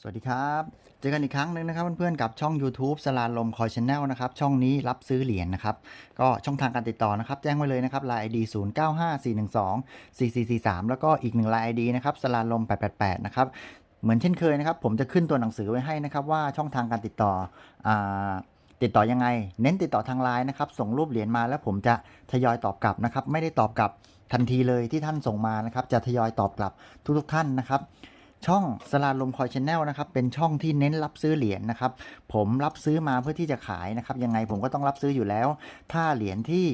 สวัสดีครับ เจอกันอีกครั้งหนึ่งนะครับเพื่อนๆกับช่อง YouTube สลาลมคอยชแนลนะครับ ช่องนี้รับซื้อเหรียญนะครับ ก็ช่องทางการติดต่อนะครับ แจ้งไว้เลยนะครับ Line ID 0 9 5 4 1 2 4 4 4 3แล้วก็อีกหนึ่ง Line ID นะครับสลาลม888นะครับ เหมือนเช่นเคยนะครับ ผมจะขึ้นตัวหนังสือไว้ให้นะครับ ว่าช่องทางการติดต่ออาติดต่อยังไง เน้นติดต่อทางไลน์นะครับ ส่งรูปเหรียญมาแล้วผมจะทยอยตอบกลับนะครับ ไม่ได้ตอบกลับทันทีเลยที่ท่านส่งมานะครับ จะทยอยตอบกลับทุกๆท่านนะครับ ช่องสลาลมคอยชแนลนะครับเป็นช่องที่เน้นรับซื้อเหรียญนะครับ ผมรับซื้อมาเพื่อที่จะขายนะครับยังไงผมก็ต้องรับซื้ออยู่แล้ว ถ้าเหรียญที่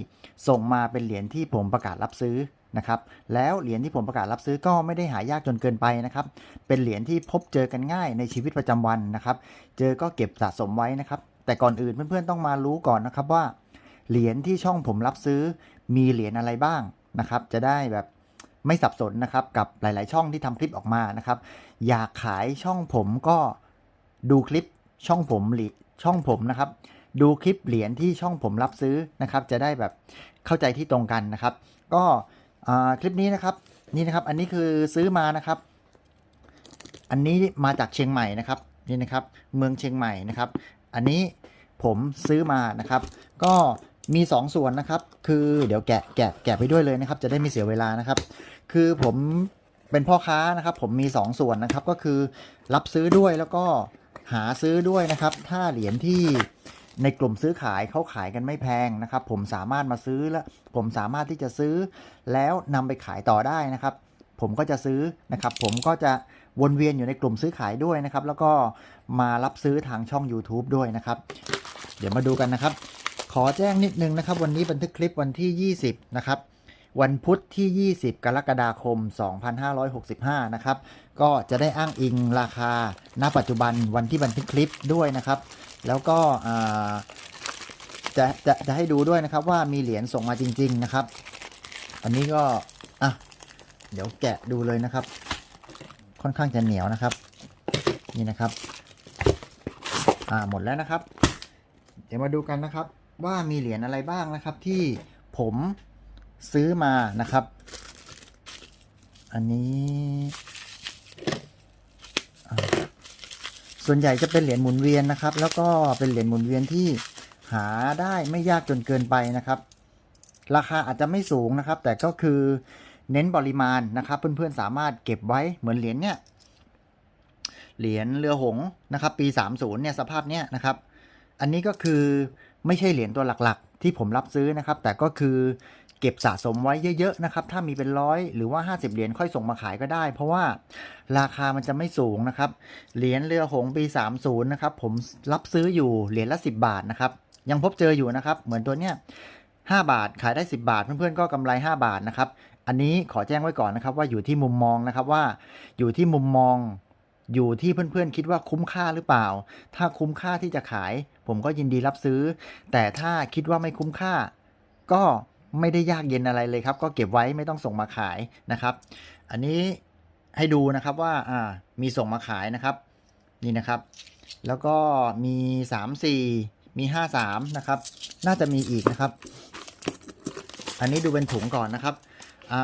ส่งมาเป็นเหรียญที่ผมประกาศรับซื้อนะครับแล้วเหรียญที่ผมประกาศรับซื้อก็ไม่ได้หายากจนเกินไปนะครับ เป็นเหรียญที่พบเจอกันง่ายในชีวิตประจำวันนะครับ เจอก็เก็บสะสมไว้นะครับ แต่ก่อนอื่นเพื่อนๆต้องมารู้ก่อนนะครับว่า เหรียญที่ช่องผมรับซื้อมีเหรียญอะไรบ้างนะครับ จะได้แบบ ไม่สับสนนะครับกับหลาย ๆ ช่องที่ทำคลิปออกมานะครับ อยากขายช่องผมก็ดูคลิปช่องผมหรือช่องผมนะครับ ดูคลิปเหรียญที่ช่องผมรับซื้อนะครับ จะได้แบบเข้าใจที่ตรงกันนะครับ ก็คลิปนี้นะครับนี่นะครับ อันนี้คือซื้อมานะครับ อันนี้มาจากเชียงใหม่นะครับนี่นะครับเมืองเชียงใหม่นะครับ อันนี้ผมซื้อมานะครับ ก็มี 2 ส่วนนะครับ คือเดี๋ยวแกะแกะแกะไปด้วยเลยนะครับ จะได้ไม่เสียเวลานะครับ คือผมเป็นพ่อค้านะครับ ผมมี 2 ส่วนนะครับ ก็คือรับซื้อด้วยแล้วก็หาซื้อด้วยนะครับ ถ้าเหรียญที่ในกลุ่มซื้อขายเขาขายกันไม่แพงนะครับ ผมสามารถมาซื้อแล้วผมสามารถที่จะซื้อแล้วนำไปขายต่อได้นะครับ ผมก็จะซื้อนะครับ ผมก็จะวนเวียนอยู่ในกลุ่มซื้อขายด้วยนะครับ แล้วก็มารับซื้อทางช่อง YouTube ด้วยนะครับ เดี๋ยวมาดูกันนะครับ ขอแจ้งนิดนึงนะครับ วันนี้บันทึกคลิปวันที่ 20 นะครับ วันพุธที่ 20 กรกฎาคม 2565 นะครับ ก็จะได้อ้างอิงราคาณปัจจุบันวันที่บันทึกคลิปด้วยนะครับ แล้วก็จะจะจะให้ดูด้วยนะครับว่ามีเหรียญส่งมาจริง ๆนะครับ อันนี้ก็อะเดี๋ยวแกะดูเลยนะครับ ค่อนข้างจะเหนียวนะครับ นี่นะครับ อ่าหมดแล้วนะครับ เดี๋ยวมาดูกันนะครับ ว่ามีเหรียญอะไรบ้างนะครับที่ผม ซื้อมานะครับ อันนี้ ส่วนใหญ่จะเป็นเหรียญหมุนเวียนนะครับ แล้วก็เป็นเหรียญหมุนเวียนที่หาได้ไม่ยากจนเกินไปนะครับ ราคาอาจจะไม่สูงนะครับ แต่ก็คือเน้นปริมาณนะครับ เพื่อนๆสามารถเก็บไว้เหมือนเหรียญเนี่ยเหรียญเรือหงส์นะครับ ปี 30เนี่ยสภาพเนี้ยนะครับ อันนี้ก็คือไม่ใช่เหรียญตัวหลักๆ ที่ผมรับซื้อนะครับ แต่ก็คือ เก็บสะสมไว้เยอะๆนะครับถ้ามีเป็นร้อยหรือว่า 50 เหรียญค่อยส่งมาขายก็ได้ เพราะว่าราคามันจะไม่สูงนะครับเหรียญเรือหงส์ปี 30 นะครับผมรับซื้ออยู่เหรียญละ 10 บาทนะครับยังพบเจออยู่นะครับเหมือนตัวเนี้ย5บาทขายได้ 10 บาท เพื่อนๆก็กำไร 5 บาทนะครับอันนี้ขอแจ้งไว้ก่อนนะครับว่าอยู่ที่มุมมองนะครับว่าอยู่ที่มุมมองอยู่ที่เพื่อนๆ คิดว่าคุ้มค่าหรือเปล่า ถ้าคุ้มค่าที่จะขาย ผมก็ยินดีรับซื้อ แต่ถ้าคิดว่าไม่คุ้มค่า ก็ ไม่ได้ยากเย็นอะไรเลยครับ ก็เก็บไว้ไม่ต้องส่งมาขายนะครับ อันนี้ให้ดูนะครับว่าอ่ามีส่งมาขายนะครับ นี่นะครับ แล้วก็มี 3 4 มี 5 3 นะครับ น่าจะมีอีกนะครับ อันนี้ดูเป็นถุงก่อนนะครับอ่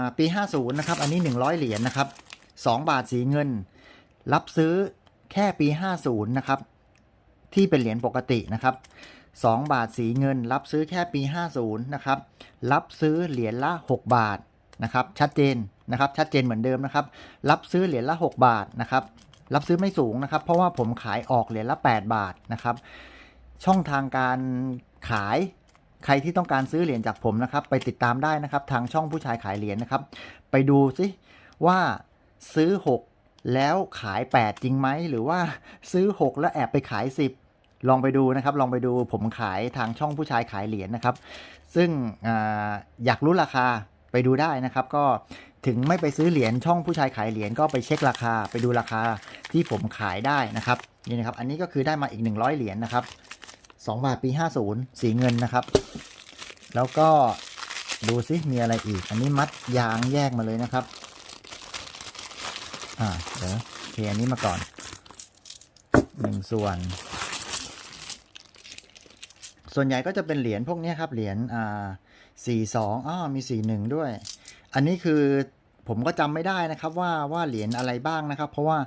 าปี 50 นะครับ อันนี้ 100 เหรียญนะครับ 2 บาทสีเงิน รับซื้อแค่ปี 50 นะครับ ที่เป็นเหรียญปกตินะครับ 2 บาทสีเงิน รับซื้อแค่ปี 50 นะครับ รับซื้อเหรียญละ 6 บาทนะครับ ชัดเจนนะครับ ชัดเจนเหมือนเดิมนะครับ รับซื้อเหรียญละ 6 บาทนะครับ รับซื้อไม่สูงนะครับ เพราะว่าผมขายออกเหรียญละ 8 บาทนะครับ ช่องทางการขายใครที่ต้องการซื้อเหรียญจากผมนะครับ ไปติดตามได้นะครับ ทางช่องผู้ชายขายเหรียญนะครับ ไปดูสิว่าซื้อ 6 แล้วขาย 8 จริงไหมหรือว่าซื้อ 6 แล้วแอบไปขาย 10 ลองไปดูนะครับ ลองไปดูผมขายทางช่องผู้ชายขายเหรียญนะครับ ซึ่งออยากรู้ราคาไปดูได้นะครับ ก็ถึงไม่ไปซื้อเหรียญช่องผู้ชายขายเหรียญก็ไปเช็คราคา ไปดูราคาที่ผมขายได้นะครับนี่นะครับ อันนี้ก็คือได้มาอีก 100 เหรียญนะครับ2บาทปี 50 สีเงินนะครับ แล้วก็ดูซิมีอะไรอีก อันนี้มัดยางแยกมาเลยนะครับ อ่าเดี๋ยวเคอันนี้มาก่อนหนึ่งส่วน ส่วนใหญ่ก็จะเป็นเหรียญพวกนี้ครับ เหรียญอ่าสี่สองอ้อมีสี่หนึ่งด้วย อันนี้คือผมก็จำไม่ได้นะครับว่าว่าเหรียญอะไรบ้างนะครับ เพราะว่า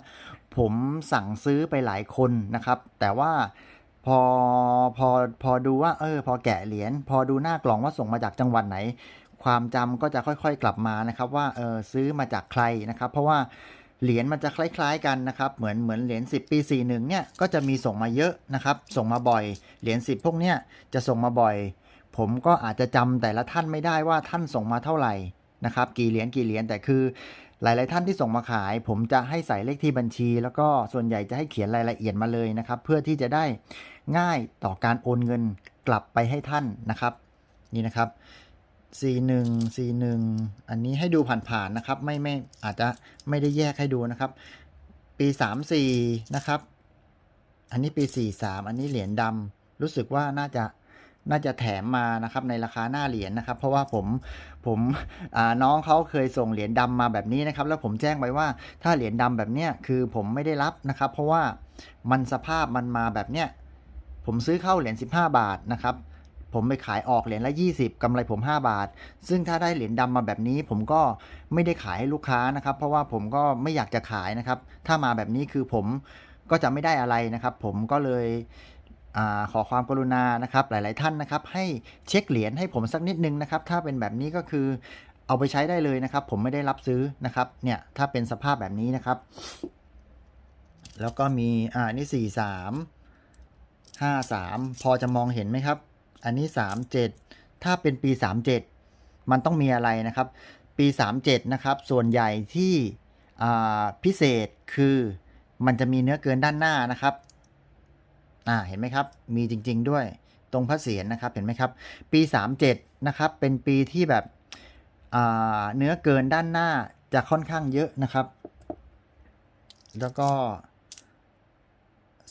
ผมสั่งซื้อไปหลายคนนะครับ แต่ว่าพอพอพอดูว่าเออพอแกะเหรียญพอดูหน้ากล่องว่าส่งมาจากจังหวัดไหน ความจำก็จะค่อยๆกลับมานะครับ ว่าเออซื้อมาจากใครนะครับ เพราะว่า เหรียญมันจะคล้าย ๆกันนะครับเหมือนเหมือนเหรียญ10 ปี 41เนี่ยก็จะมีส่งมาเยอะนะครับ ส่งมาบ่อยเหรียญ10 พวกเนี้ยจะส่งมาบ่อย ผมก็อาจจะจำแต่ละท่านไม่ได้ว่าท่านส่งมาเท่าไหร่นะครับกี่เหรียญกี่เหรียญแต่คือหลาย ๆ ท่านที่ส่งมาขาย ผมจะให้ใส่เลขที่บัญชี แล้วก็ส่วนใหญ่จะให้เขียนรายละเอียดมาเลยนะครับ เพื่อที่จะได้ง่ายต่อการโอนเงินกลับไปให้ท่านนะครับ นี่นะครับ C1 C1 อันนี้ให้ดูผ่านๆนะครับ ไม่ไม่อาจจะไม่ได้แยกให้ดูนะครับ ปี34นะครับ อันนี้ปี43อันนี้เหรียญดำรู้สึกว่าน่าจะน่าจะแถมมานะครับในราคาหน้าเหรียญนะครับ เพราะว่าผมผมน้องเขาเคยส่งเหรียญดำมาแบบนี้นะครับ แล้วผมแจ้งไปว่าถ้าเหรียญดำแบบเนี้ยคือผมไม่ได้รับนะครับ เพราะว่ามันสภาพมันมาแบบเนี้ยผมซื้อเข้าเหรียญ15 บาทนะครับ ผมไปขายออกเหรียญละ 20กำไรผม 5 บาท ซึ่งถ้าได้เหรียญดำมาแบบนี้ ผมก็ไม่ได้ขายให้ลูกค้านะครับ เพราะว่าผมก็ไม่อยากจะขายนะครับ ถ้ามาแบบนี้คือผมก็จะไม่ได้อะไรนะครับ ผมก็เลยอขอความกรุณานะครับ หลาย ๆ ท่านนะครับ ให้เช็คเหรียญให้ผมสักนิดนึงนะครับ ถ้าเป็นแบบนี้ก็คือเอาไปใช้ได้เลยนะครับ ผมไม่ได้รับซื้อนะครับ เนี่ยถ้าเป็นสภาพแบบนี้นะครับ แล้วก็มีอ่านี่สี่สามห้าสามพอจะมองเห็นไหมครับ อันนี้สามเจ็ดถ้าเป็นปีสามเจ็ดมันต้องมีอะไรนะครับ ปีสามเจ็ดนะครับ ส่วนใหญ่ที่พิเศษคือมันจะมีเนื้อเกินด้านหน้านะครับ อ่า เห็นไหมครับ มีจริง ๆ ด้วย ตรงพระเศียรนะครับ เห็นไหมครับ ปี 37 นะครับ เป็นปีที่แบบเนื้อเกินด้านหน้าจะค่อนข้างเยอะนะครับ แล้วก็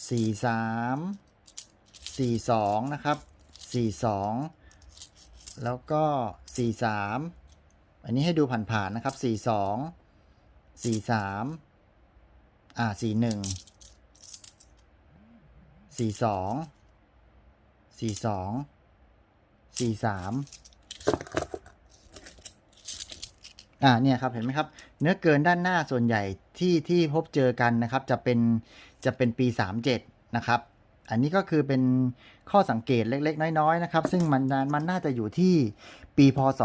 43 42 นะครับ 42 แล้วก็ 43 อันนี้ให้ดูผ่านๆนะครับ 42 43 อ่า 41สี่สองสี่สอง สี่สามอ่า เนี่ยครับ เห็นไหมครับ เนื้อเกินด้านหน้าส่วนใหญ่ที่ที่พบเจอกันนะครับ จะเป็น จะเป็นปี37นะครับ อันนี้ก็คือเป็นข้อสังเกตเล็ก ๆ น้อย ๆ นะครับ ซึ่งมันมันน่าจะอยู่ที่ปีพศ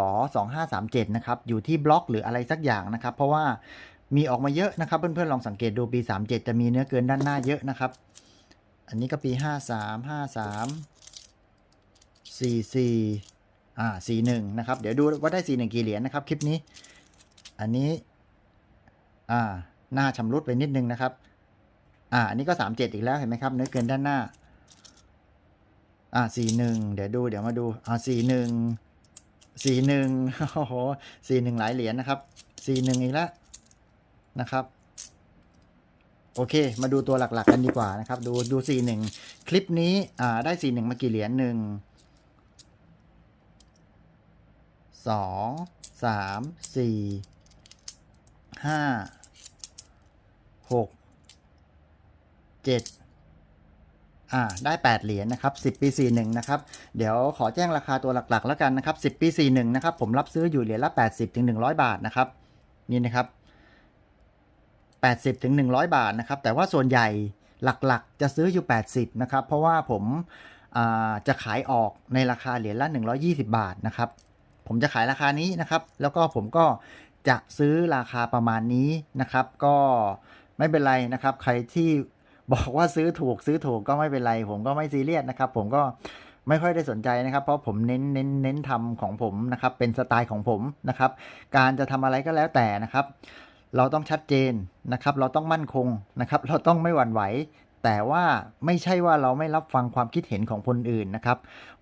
2537 นะครับ อยู่ที่บล็อกหรืออะไรสักอย่างนะครับ เพราะว่ามีออกมาเยอะนะครับ เพื่อนๆลองสังเกตดูปี 37 จะมีเนื้อเกินด้านหน้าเยอะนะครับ อันนี้ก็ปีห้าสามห้าสามสี่สี่อ่าสี่หนึ่งนะครับ เดี๋ยวดูว่าได้สี่หนึ่งกี่เหรียญนะครับ คลิปนี้ อันนี้ อ่า หน้าชำรุดไปนิดนึงนะครับ อ่าอันนี้ก็สามเจ็ดอีกแล้วเห็นไหมครับเนื้อเกินด้านหน้า อ่าสี่หนึ่งเดี๋ยวดูเดี๋ยวมาดูอ่าสี่หนึ่งสี่หนึ่งโอ้โหสี่หนึ่งหลายเหรียญนะครับสี่หนึ่งอีกแล้วนะครับโอเค มาดูตัวหลัก ๆ กันดีกว่านะครับ ดูดู41คลิปนี้อ่าได้41มากี่เหรียญหนึ่งสองสามสี่ห้าหก เจ็ดอ่าได้ 8 เหรียญนะครับ10 ปี 41 นะครับ เดี๋ยวขอแจ้งราคาตัวหลักๆ แล้วกันนะครับ 10 ปี 41 นะครับ ผมรับซื้ออยู่เหรียญละ 80ถึง100 บาทนะครับ นี่นะครับ 80ถึง100 บาทนะครับ แต่ว่าส่วนใหญ่หลักๆ จะซื้ออยู่ 80 นะครับ เพราะว่าผมอ่าจะขายออกในราคาเหรียญละ 120 บาทนะครับ ผมจะขายราคานี้นะครับ แล้วก็ผมก็จะซื้อราคาประมาณนี้นะครับ ก็ไม่เป็นไรนะครับ ใครที่ บอกว่าซื้อถูกซื้อถูกก็ไม่เป็นไร ผมก็ไม่ซีเรียสนะครับ ผมก็ไม่ค่อยได้สนใจนะครับ เพราะผมเน้นเน้นเน้นทำของผมนะครับ เป็นสไตล์ของผมนะครับ การจะทำอะไรก็แล้วแต่นะครับ เราต้องชัดเจนนะครับ เราต้องมั่นคงนะครับ เราต้องไม่หวั่นไหว แต่ว่าไม่ใช่ว่าเราไม่รับฟังความคิดเห็นของคนอื่นนะครับ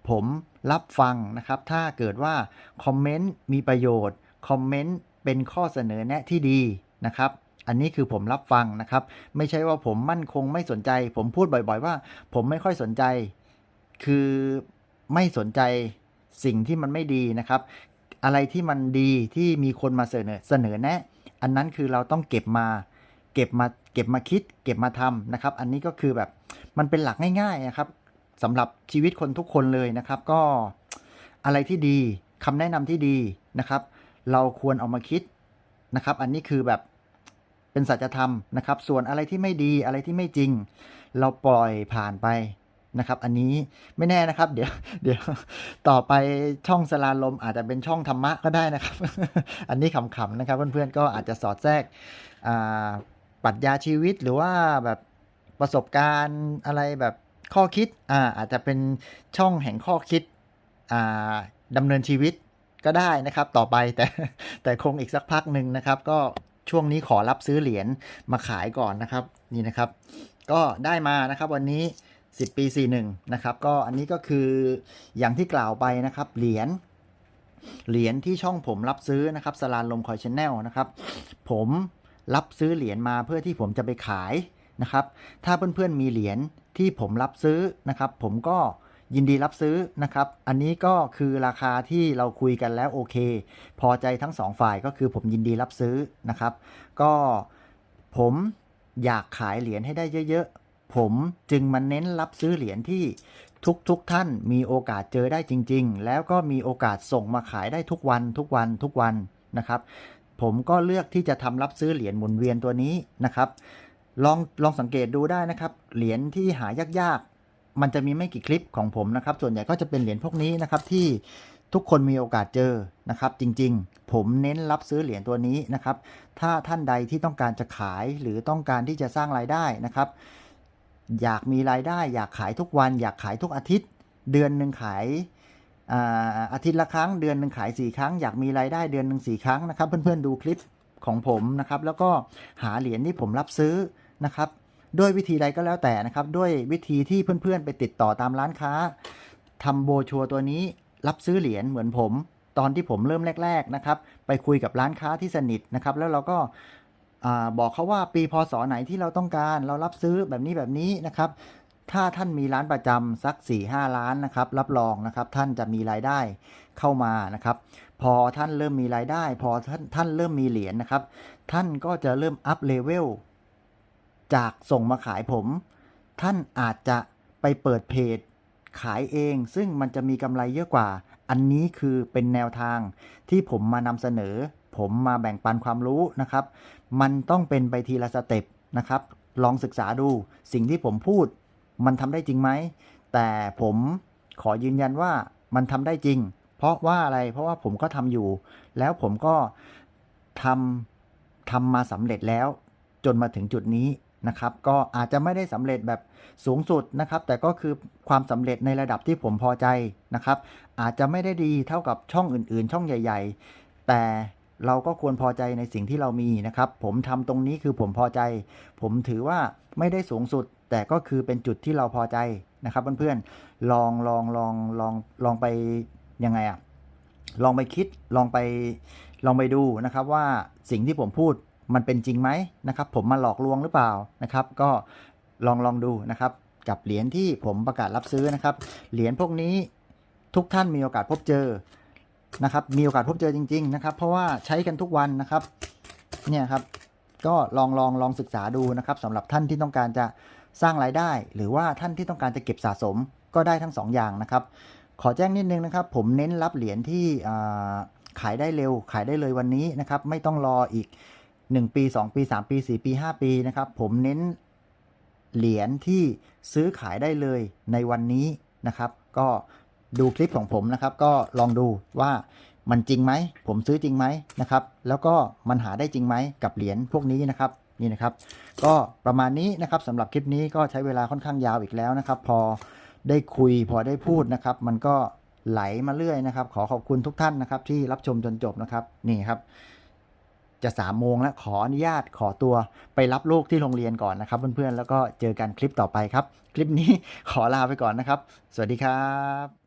ผมรับฟังนะครับ ถ้าเกิดว่าคอมเมนต์มีประโยชน์คอมเมนต์เป็นข้อเสนอแนะที่ดีนะครับ อันนี้คือผมรับฟังนะครับ ไม่ใช่ว่าผมมั่นคงไม่สนใจ ผมพูดบ่อย ๆ ว่า ผมไม่ค่อยสนใจ คือไม่สนใจสิ่งที่มันไม่ดีนะครับ อะไรที่มันดีที่มีคนมาเสนอเสนอแนะ อันนั้นคือเราต้องเก็บมา เก็บมาเก็บมาคิด เก็บมาทำนะครับ อันนี้ก็คือแบบมันเป็นหลักง่าย ๆนะครับสำหรับชีวิตคนทุกคนเลยนะครับ ก็อะไรที่ดีคำแนะนำที่ดีนะครับ เราควรเอามาคิดนะครับ อันนี้คือแบบ เป็นสัจธรรมนะครับ ส่วนอะไรที่ไม่ดีอะไรที่ไม่จริง เราปล่อยผ่านไปนะครับ อันนี้ไม่แน่นะครับ เดี๋ยวเดี๋ยวต่อไปช่องสลาลมอาจจะเป็นช่องธรรมะก็ได้นะครับ อันนี้ขำๆนะครับ เพื่อนๆก็อาจจะสอดแทรกปรัชญาชีวิตหรือว่าแบบประสบการณ์อะไรแบบข้อคิดอ่าอาจจะเป็นช่องแห่งข้อคิดอ่าดำเนินชีวิตก็ได้นะครับ ต่อไปแต่แต่คงอีกสักพักหนึ่งนะครับ ก็ ช่วงนี้ขอรับซื้อเหรียญมาขายก่อนนะครับนี่นะครับ ก็ได้มานะครับวันนี้ 10 ปี 41 นะครับ ก็อันนี้ก็คืออย่างที่กล่าวไปนะครับ เหรียญเหรียญที่ช่องผมรับซื้อนะครับสลานลมคอยชแนลนะครับ ผมรับซื้อเหรียญมาเพื่อที่ผมจะไปขายนะครับ ถ้าเพื่อนๆมีเหรียญที่ผมรับซื้อนะครับ ผมก็ ยินดีรับซื้อนะครับ อันนี้ก็คือราคาที่เราคุยกันแล้วโอเค พอใจทั้งสองฝ่ายก็คือผมยินดีรับซื้อนะครับ ก็ผมอยากขายเหรียญให้ได้เยอะๆ ผมจึงมาเน้นรับซื้อเหรียญที่ทุกๆทท่านมีโอกาสเจอได้จริง ๆ แล้วก็มีโอกาสส่งมาขายได้ทุกวันทุกวันทุกวันนะครับ ผมก็เลือกที่จะทำรับซื้อเหรียญหมุนเวียนตัวนี้นะครับลองลองสังเกตดูได้นะครับ เหรียญที่หายาก มันจะมีไม่กี่คลิปของผมนะครับ ส่วนใหญ่ก็จะเป็นเหรียญพวกนี้นะครับที่ทุกคนมีโอกาสเจอนะครับ จริงๆ ผมเน้นรับซื้อเหรียญตัวนี้นะครับ ถ้าท่านใดที่ต้องการจะขายหรือต้องการที่จะสร้างรายได้นะครับ อยากมีรายได้ อยากขายทุกวัน อยากขายทุกอาทิตย์ เดือนหนึ่งขายอาอาทิตย์ละครั้ง เดือนหนึ่งขายสี่ครั้ง อยากมีรายได้เดือนหนึ่งสี่ครั้งนะครับ เพื่อนๆดูคลิปของผมนะครับ แล้วก็หาเหรียญที่ผมรับซื้อนะครับ ด้วยวิธีใดก็แล้วแต่นะครับ ด้วยวิธีที่เพื่อนๆ ไปติดต่อตามร้านค้าทำโบชัวตัวนี้รับซื้อเหรียญเหมือนผม ตอนที่ผมเริ่มแรก ๆนะครับ ไปคุยกับร้านค้าที่สนิทนะครับ แล้วเราก็บอกเขาว่าปีพศไหนที่เราต้องการ เรารับซื้อแบบนี้แบบนี้นะครับ ถ้าท่านมีร้านประจำสัก 4 5 ล้านนะครับ รับรองนะครับ ท่านจะมีรายได้เข้ามานะครับ พอท่านเริ่มมีรายได้ พอท่านท่านเริ่มมีเหรียญนะครับ ท่านก็จะเริ่มอัพเลเวล จากส่งมาขายผม ท่านอาจจะไปเปิดเพจขายเอง ซึ่งมันจะมีกำไรเยอะกว่า อันนี้คือเป็นแนวทางที่ผมมานำเสนอ ผมมาแบ่งปันความรู้นะครับ มันต้องเป็นไปทีละสเต็ปนะครับ ลองศึกษาดูสิ่งที่ผมพูด มันทำได้จริงไหม แต่ผมขอยืนยันว่ามันทำได้จริง เพราะว่าอะไร เพราะว่าผมก็ทำอยู่ แล้วผมก็ทำทำมาสำเร็จแล้ว จนมาถึงจุดนี้ นะครับ ก็อาจจะไม่ได้สำเร็จแบบสูงสุดนะครับ แต่ก็คือความสำเร็จในระดับที่ผมพอใจนะครับ อาจจะไม่ได้ดีเท่ากับช่องอื่น ๆ ช่องใหญ่ ๆ แต่เราก็ควรพอใจในสิ่งที่เรามีนะครับ ผมทำตรงนี้คือผมพอใจ ผมถือว่าไม่ได้สูงสุด แต่ก็คือเป็นจุดที่เราพอใจนะครับเพื่อนๆลองลองลองลองลองไปยังไงอะลองไปคิดลองไปลองไปดูนะครับว่าสิ่งที่ผมพูด มันเป็นจริงไหมนะครับ ผมมาหลอกลวงหรือเปล่านะครับ ก็ลองลองดูนะครับ กับเหรียญที่ผมประกาศรับซื้อนะครับ เหรียญพวกนี้ทุกท่านมีโอกาสพบเจอนะครับ มีโอกาสพบเจอจริง ๆ นะครับ เพราะว่าใช้กันทุกวันนะครับ เนี่ยครับ ก็ลองลองลองศึกษาดูนะครับสำหรับท่านที่ต้องการจะสร้างรายได้ หรือว่าท่านที่ต้องการจะเก็บสะสมก็ได้ทั้งสองอย่างนะครับ ขอแจ้งนิดนึงนะครับ ผมเน้นรับเหรียญที่ขายได้เร็ว ขายได้เลยวันนี้นะครับ ไม่ต้องรออีก 1 ปี 2 ปี 3 ปี 4 ปี 5 ปีนะครับ ผมเน้นเหรียญที่ซื้อขายได้เลยในวันนี้นะครับ ก็ดูคลิปของผมนะครับ ก็ลองดูว่ามันจริงไหม ผมซื้อจริงไหมนะครับ แล้วก็มันหาได้จริงไหมกับเหรียญพวกนี้นะครับนี่นะครับ ก็ประมาณนี้นะครับสำหรับคลิปนี้ก็ใช้เวลาค่อนข้างยาวอีกแล้วนะครับ พอได้คุยพอได้พูดนะครับ มันก็ไหลมาเรื่อยนะครับ ขอขอบคุณทุกท่านนะครับ ที่รับชมจนจบนะครับนี่ครับ จะสามโมงแล้วขออนุญาตขอตัวไปรับลูกที่โรงเรียนก่อนนะครับ เพื่อนๆ แล้วก็เจอกันคลิปต่อไปครับ คลิปนี้ขอลาไปก่อนนะครับ สวัสดีครับ